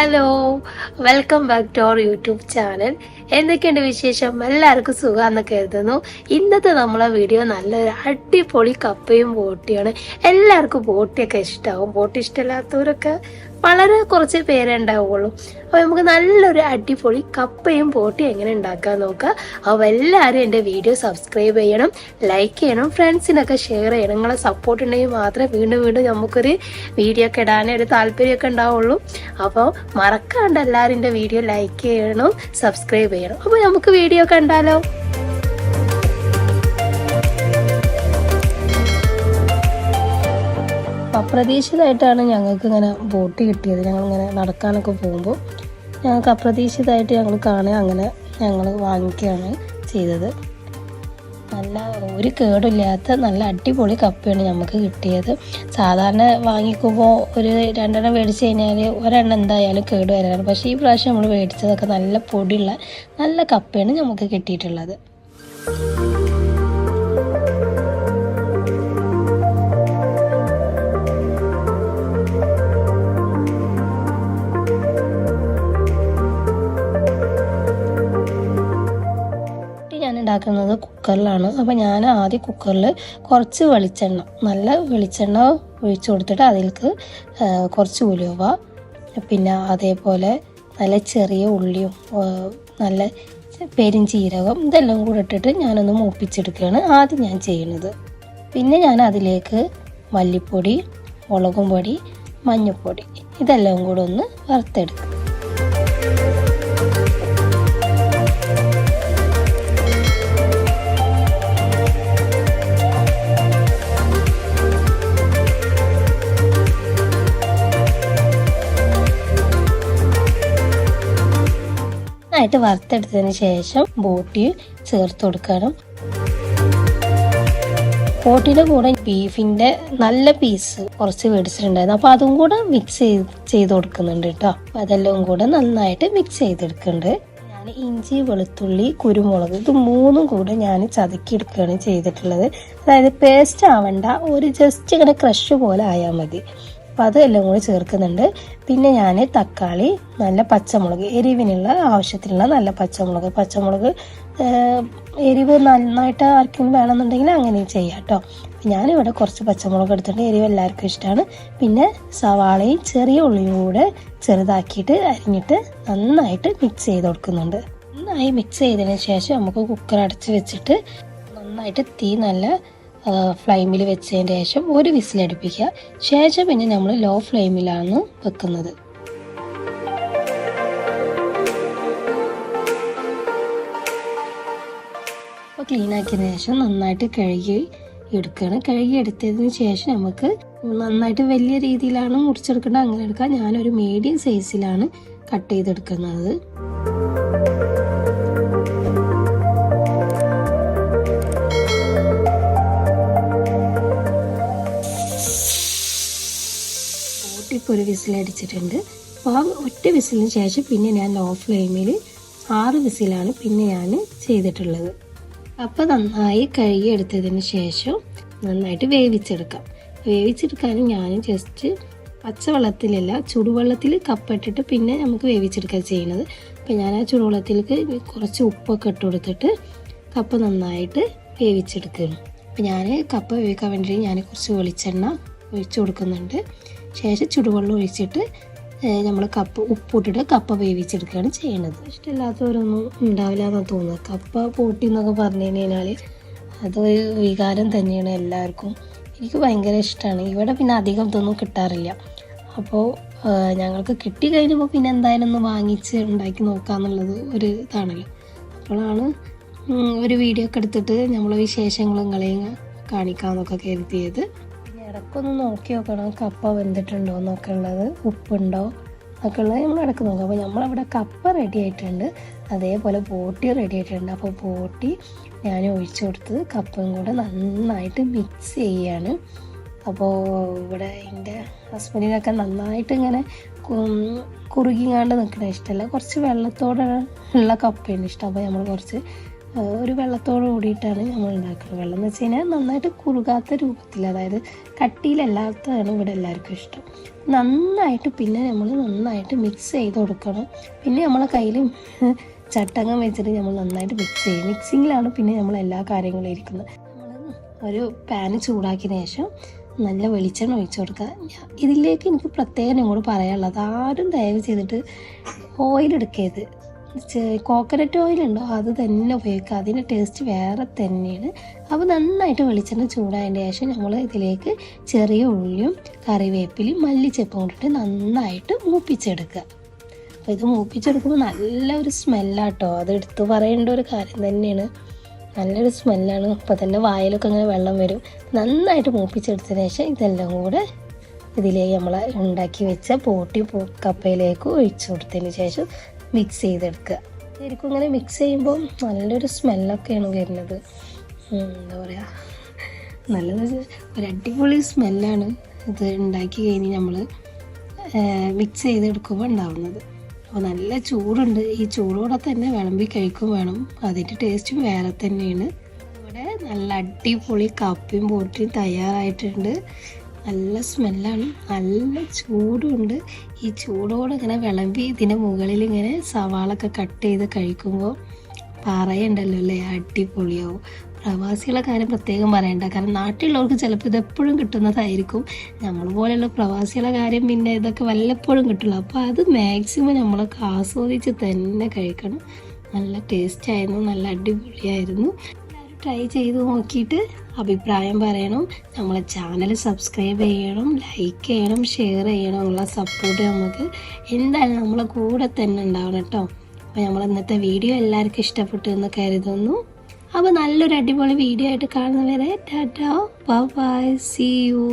Hello welcome back to our YouTube channel എന്തൊക്കെയുണ്ട് വിശേഷം? എല്ലാവർക്കും സുഖമെന്ന് കരുതുന്നു. ഇന്നത്തെ നമ്മളെ വീഡിയോ നല്ലൊരു അടിപൊളി കപ്പയും ബോട്ടിയാണ്. എല്ലാവർക്കും ബോട്ടിയൊക്കെ ഇഷ്ടമാവും ബോട്ടി ഇഷ്ടമില്ലാത്തവരൊക്കെ വളരെ കുറച്ച് പേരേ ഉണ്ടാവുള്ളൂ അപ്പോൾ നമുക്ക് നല്ലൊരു അടിപൊളി കപ്പയും പോട്ടി എങ്ങനെ ഉണ്ടാക്കാൻ നോക്കുക അപ്പോൾ എല്ലാവരും എന്റെ വീഡിയോ സബ്സ്ക്രൈബ് ചെയ്യണം ലൈക്ക് ചെയ്യണം ഫ്രണ്ട്സിനൊക്കെ ഷെയർ ചെയ്യണം. നിങ്ങളെ സപ്പോർട്ട് ഉണ്ടെങ്കിൽ മാത്രമേ വീണ്ടും വീണ്ടും നമുക്കൊരു വീഡിയോ ഒക്കെ ഇടാനേ ഒരു താല്പര്യമൊക്കെ ഉണ്ടാവുള്ളൂ. അപ്പോൾ മറക്കാണ്ട് എല്ലാവരും എന്റെ വീഡിയോ ലൈക്ക് ചെയ്യണം സബ്സ്ക്രൈബ് ചെയ്യണം. അപ്പോൾ നമുക്ക് വീഡിയോ കണ്ടാലോ? അപ്രതീക്ഷിതമായിട്ടാണ് ഞങ്ങൾക്ക് ഇങ്ങനെ ബോട്ട് കിട്ടിയത്. ഞങ്ങൾ ഇങ്ങനെ നടക്കാനൊക്കെ പോകുമ്പോൾ ഞങ്ങൾക്ക് അപ്രതീക്ഷിതമായിട്ട് ഞങ്ങൾ കാണുക അങ്ങനെ ഞങ്ങൾ വാങ്ങിക്കുകയാണ് ചെയ്തത്. നല്ല ഒരു കേടില്ലാത്ത നല്ല അടിപൊളി കപ്പയാണ് നമുക്ക് കിട്ടിയത്. സാധാരണ വാങ്ങിക്കുമ്പോൾ ഒരു രണ്ടെണ്ണം മേടിച്ച് കഴിഞ്ഞാൽ ഒരെണ്ണം എന്തായാലും കേട് വരാറ് പക്ഷേ ഈ പ്രാവശ്യം നമ്മൾ മേടിച്ചതൊക്കെ നല്ല പൊടിയുള്ള നല്ല കപ്പയാണ് നമുക്ക് കിട്ടിയിട്ടുള്ളത്. ഉണ്ടാക്കുന്നത് കുക്കറിലാണ്. അപ്പോൾ ഞാൻ ആദ്യം കുക്കറിൽ കുറച്ച് വെളിച്ചെണ്ണ നല്ല വെളിച്ചെണ്ണ ഒഴിച്ചു കൊടുത്തിട്ട് അതിലേക്ക് കുറച്ച് ഉലുവ പിന്നെ അതേപോലെ നല്ല ചെറിയ ഉള്ളിയും നല്ല പെരിഞ്ചീരകം ഇതെല്ലാം കൂടെ ഇട്ടിട്ട് ഞാനൊന്ന് മൂപ്പിച്ചെടുക്കുകയാണ് ആദ്യം ഞാൻ ചെയ്യുന്നത്. പിന്നെ ഞാൻ അതിലേക്ക് മല്ലിപ്പൊടി മുളകും പൊടി മഞ്ഞൾപ്പൊടി ഇതെല്ലാം കൂടെ ഒന്ന് വറുത്തെടുക്കും. നന്നായിട്ട് വറുത്തെടുത്തതിന് ശേഷം ബോട്ടി ചേർത്ത് കൊടുക്കണം. ബോട്ടിയുടെ കൂടെ ബീഫിന്റെ നല്ല പീസ് കുറച്ച് മേടിച്ചിട്ടുണ്ടായിരുന്നു. അപ്പൊ അതും കൂടെ മിക്സ് ചെയ്ത് ചെയ്ത് കൊടുക്കുന്നുണ്ട് കേട്ടോ. അപ്പൊ അതെല്ലാം കൂടെ നന്നായിട്ട് മിക്സ് ചെയ്തെടുക്കുന്നുണ്ട്. ഞാൻ ഇഞ്ചി വെളുത്തുള്ളി കുരുമുളക് ഇത് മൂന്നും കൂടെ ഞാൻ ചതക്കിയെടുക്കുകയാണ് ചെയ്തിട്ടുള്ളത്. അതായത് പേസ്റ്റ് ആവണ്ട ഒരു ജസ്റ്റ് ഇങ്ങനെ ക്രഷ് പോലെ ആയാൽ മതി. അപ്പം എല്ലാം കൂടി ചേർക്കുന്നുണ്ട്. പിന്നെ ഞാൻ തക്കാളി നല്ല പച്ചമുളക് എരിവിനുള്ള ആവശ്യത്തിനുള്ള നല്ല പച്ചമുളക്. പച്ചമുളക് എരിവ് നന്നായിട്ട് ആർക്കും വേണമെന്നുണ്ടെങ്കിൽ അങ്ങനെ ചെയ്യാം കേട്ടോ. ഞാനിവിടെ കുറച്ച് പച്ചമുളക് എടുത്തിട്ടുണ്ട്. എരിവ് എല്ലാവർക്കും ഇഷ്ടമാണ്. പിന്നെ സവാളയും ചെറിയ ഉള്ളിയും കൂടെ ചെറുതാക്കിയിട്ട് അരിഞ്ഞിട്ട് നന്നായിട്ട് മിക്സ് ചെയ്ത് കൊടുക്കുന്നുണ്ട്. നന്നായി മിക്സ് ചെയ്തതിന് ശേഷം നമുക്ക് കുക്കർ അടച്ച് വെച്ചിട്ട് നന്നായിട്ട് തീ നല്ല ഫ്ലെയിമിൽ വെച്ചതിന് ശേഷം ഒരു വിസിലടുപ്പിക്കുക ശേഷം പിന്നെ നമ്മൾ ലോ ഫ്ലെയിമിലാണ് വെക്കുന്നത്. അപ്പോൾ ക്ലീൻ ആക്കിയതിന് ശേഷം നന്നായിട്ട് കഴുകി എടുക്കണം. കഴുകി എടുത്തതിന് ശേഷം നമുക്ക് നന്നായിട്ട് വലിയ രീതിയിലാണ് മുറിച്ചെടുക്കേണ്ടത്. അങ്ങനെ എടുക്കാം. ഞാനൊരു മീഡിയം സൈസിലാണ് കട്ട് ചെയ്തെടുക്കുന്നത്. ഒരു വിസിലടിച്ചിട്ടുണ്ട് അപ്പോൾ ആ ഒറ്റ വിസിലിന് ശേഷം പിന്നെ ഞാൻ ലോ ഫ്ലെയിമിൽ ആറ് വിസിലാണ് പിന്നെ ഞാൻ ചെയ്തിട്ടുള്ളത്. അപ്പോൾ നന്നായി കഴുകി എടുത്തതിന് ശേഷം നന്നായിട്ട് വേവിച്ചെടുക്കാം. വേവിച്ചെടുക്കാനും ഞാൻ ജസ്റ്റ് പച്ചവെള്ളത്തിലല്ല ചുടുവെള്ളത്തിൽ കപ്പിട്ടിട്ട് പിന്നെ നമുക്ക് വേവിച്ചെടുക്കുക ചെയ്യുന്നത്. അപ്പോൾ ഞാൻ ആ ചുടുവെള്ളത്തിലേക്ക് കുറച്ച് ഉപ്പൊക്കെ ഇട്ട് കൊടുത്തിട്ട് കപ്പ് നന്നായിട്ട് വേവിച്ചെടുക്കുകയാണ്. അപ്പോൾ ഞാൻ കപ്പ വേവിക്കാൻ വേണ്ടിയിട്ട് ഞാൻ കുറച്ച് വെളിച്ചെണ്ണ ഒഴിച്ചു കൊടുക്കുന്നുണ്ട്. ശേഷം ചുടുവെള്ളം ഒഴിച്ചിട്ട് നമ്മൾ കപ്പ ഉപ്പിട്ടിട്ട് കപ്പ വേവിച്ചെടുക്കുകയാണ് ചെയ്യുന്നത്. ഇഷ്ടമില്ലാത്തവരൊന്നും ഉണ്ടാവില്ല എന്നാണ് തോന്നുന്നത്. കപ്പ പൊട്ടി എന്നൊക്കെ പറഞ്ഞു കഴിഞ്ഞാൽ അതൊരു വികാരം തന്നെയാണ് എല്ലാവർക്കും. എനിക്ക് ഭയങ്കര ഇഷ്ടമാണ്. ഇവിടെ പിന്നെ അധികം ഇതൊന്നും കിട്ടാറില്ല. അപ്പോൾ ഞങ്ങൾക്ക് കിട്ടി കഴിഞ്ഞപ്പോൾ പിന്നെ എന്തായാലും ഒന്ന് വാങ്ങിച്ച് ഉണ്ടാക്കി നോക്കാമെന്നുള്ളത് ഒരു ഇതാണല്ലോ അപ്പോഴാണ് ഒരു വീഡിയോ ഒക്കെ എടുത്തിട്ട് നമ്മൾ വിശേഷങ്ങളും കളയും കാണിക്കാമെന്നൊക്കെ കരുതിയത്. ഇടയ്ക്കൊന്ന് നോക്കി നോക്കണം. കപ്പ വെന്തിട്ടുണ്ടോ എന്നൊക്കെ ഉള്ളത്. ഉപ്പുണ്ടോ ഒക്കെ ഉള്ളത് നമ്മൾ ഇടയ്ക്ക് നോക്കാം. അപ്പോൾ നമ്മളവിടെ കപ്പ റെഡി ആയിട്ടുണ്ട്. അതേപോലെ ബോട്ടി റെഡി ആയിട്ടുണ്ട്. അപ്പോൾ ബോട്ടി ഞാൻ ഒഴിച്ചു കൊടുത്തത് കപ്പയും കൂടെ നന്നായിട്ട് മിക്സ് ചെയ്യാണ്. അപ്പോൾ ഇവിടെ എന്റെ ഹസ്ബൻഡിനൊക്കെ നന്നായിട്ട് ഇങ്ങനെ കുറുകിങ്ങാണ്ട് നിൽക്കണ ഇഷ്ടമല്ല. കുറച്ച് വെള്ളത്തോടെ ഉള്ള കപ്പയാണ് ഇഷ്ടം. അപ്പോൾ നമ്മൾ കുറച്ച് ഒരു വെള്ളത്തോട് കൂടിയിട്ടാണ് നമ്മൾ ഉണ്ടാക്കുന്നത് വെള്ളം എന്ന് വെച്ച് കഴിഞ്ഞാൽ നന്നായിട്ട് കുറുകാത്ത രൂപത്തിൽ അതായത് കട്ടിയിലല്ലാത്തതാണ് ഇവിടെ എല്ലാവർക്കും ഇഷ്ടം. നന്നായിട്ട് പിന്നെ നമ്മൾ നന്നായിട്ട് മിക്സ് ചെയ്ത് കൊടുക്കണം. പിന്നെ നമ്മളെ കയ്യിൽ ചട്ടകം വെച്ചിട്ട് നമ്മൾ നന്നായിട്ട് മിക്സ് ചെയ്യും. മിക്സിങ്ങിലാണ് പിന്നെ നമ്മൾ എല്ലാ കാര്യങ്ങളും ഇരിക്കുന്നത്. ഒരു പാന് ചൂടാക്കിയതിന് ശേഷം നല്ല വെളിച്ചെണ്ണ ഒഴിച്ചു കൊടുക്കുക. ഇതിലേക്ക് എനിക്ക് പ്രത്യേകം നിങ്ങളോട് പറയാനുള്ളത് ആരും ദയവ് ചെയ്തിട്ട് ഓയിൽ എടുക്കരുത്. കോക്കനട്ട് ഓയിൽ ഉണ്ടോ? അത് തന്നെ ഉപയോഗിക്കുക. അതിന്റെ ടേസ്റ്റ് വേറെ തന്നെയാണ്. അപ്പോൾ നന്നായിട്ട് വെളിച്ചെണ്ണ ചൂടായതിന് ശേഷം നമ്മൾ ഇതിലേക്ക് ചെറിയ ഉള്ളിയും കറിവേപ്പിലയും മല്ലിച്ചപ്പും കൊണ്ടിട്ട് നന്നായിട്ട് മൂപ്പിച്ചെടുക്കുക. അപ്പോൾ ഇത് മൂപ്പിച്ചെടുക്കുമ്പോൾ നല്ലൊരു സ്മെല്ലാട്ടോ? അത് എടുത്തു പറയേണ്ട ഒരു കാര്യം തന്നെയാണ്. നല്ലൊരു സ്മെല്ലാണ്. അപ്പോൾ തന്നെ വായിലൊക്കെ അങ്ങനെ വെള്ളം വരും. നന്നായിട്ട് മൂപ്പിച്ചെടുത്തതിന് ശേഷം ഇതെല്ലാം കൂടെ ഇതിലേക്ക് നമ്മൾ ഉണ്ടാക്കി വെച്ച പോട്ടി കപ്പയിലേക്ക് ഒഴിച്ചു കൊടുത്തതിന് ശേഷം മിക്സ് ചെയ്തെടുക്കുക. ശരിക്കും ഇങ്ങനെ മിക്സ് ചെയ്യുമ്പോൾ നല്ലൊരു സ്മെല്ലൊക്കെയാണ് വരുന്നത്. എന്താ പറയുക നല്ലത് ഒരു അടിപൊളി സ്മെല്ലാണ് ഇത് ഉണ്ടാക്കി കഴിഞ്ഞ് നമ്മൾ മിക്സ് ചെയ്തെടുക്കുമ്പോൾ ഉണ്ടാവുന്നത്. അപ്പോൾ നല്ല ചൂടുണ്ട്. ഈ ചൂടോടെ തന്നെ വിളമ്പി കഴിക്കും വേണം. അതിന്റെ ടേസ്റ്റും വേറെ തന്നെയാണ്. ഇവിടെ നല്ല അടിപൊളി കപ്പയും പോട്ടിയും തയ്യാറായിട്ടുണ്ട്. നല്ല സ്മെല്ലാണ്. നല്ല ചൂടുണ്ട്. ഈ ചൂടോടെ ഇങ്ങനെ വിളമ്പി ഇതിന്റെ മുകളിൽ ഇങ്ങനെ സവാളൊക്കെ കട്ട് ചെയ്ത് കഴിക്കുമ്പോൾ പറയണ്ടല്ലോ അല്ലേ? അടിപൊളിയാവും. പ്രവാസികളെ കാര്യം പ്രത്യേകം പറയണ്ട. കാരണം നാട്ടിലുള്ളവർക്ക് ചിലപ്പോൾ ഇത് എപ്പോഴും കിട്ടുന്നതായിരിക്കും. നമ്മൾ പോലെയുള്ള പ്രവാസികളെ കാര്യം പിന്നെ ഇതൊക്കെ വല്ലപ്പോഴും കിട്ടുള്ളൂ അപ്പോൾ അത് മാക്സിമം നമ്മളൊക്കെ ആസ്വദിച്ച് തന്നെ കഴിക്കണം. നല്ല ടേസ്റ്റ് ആയിരുന്നു. നല്ല അടിപൊളിയായിരുന്നു. ട്രൈ ചെയ്ത് നോക്കിയിട്ട് അഭിപ്രായം പറയണം. നമ്മളെ ചാനൽ സബ്സ്ക്രൈബ് ചെയ്യണം ലൈക്ക് ചെയ്യണം ഷെയർ ചെയ്യണം. ഉള്ള സപ്പോർട്ട് നമുക്ക് എന്തായാലും നമ്മളെ കൂടെ തന്നെ ഉണ്ടാവണം കേട്ടോ. അപ്പോൾ നമ്മൾ ഇന്നത്തെ വീഡിയോ എല്ലാവർക്കും ഇഷ്ടപ്പെട്ടു എന്ന് കരുതുന്നു. അപ്പോൾ നല്ലൊരു അടിപൊളി വീഡിയോ ആയിട്ട് കാണുന്നവരെ ടാറ്റാ ബൈ സി യു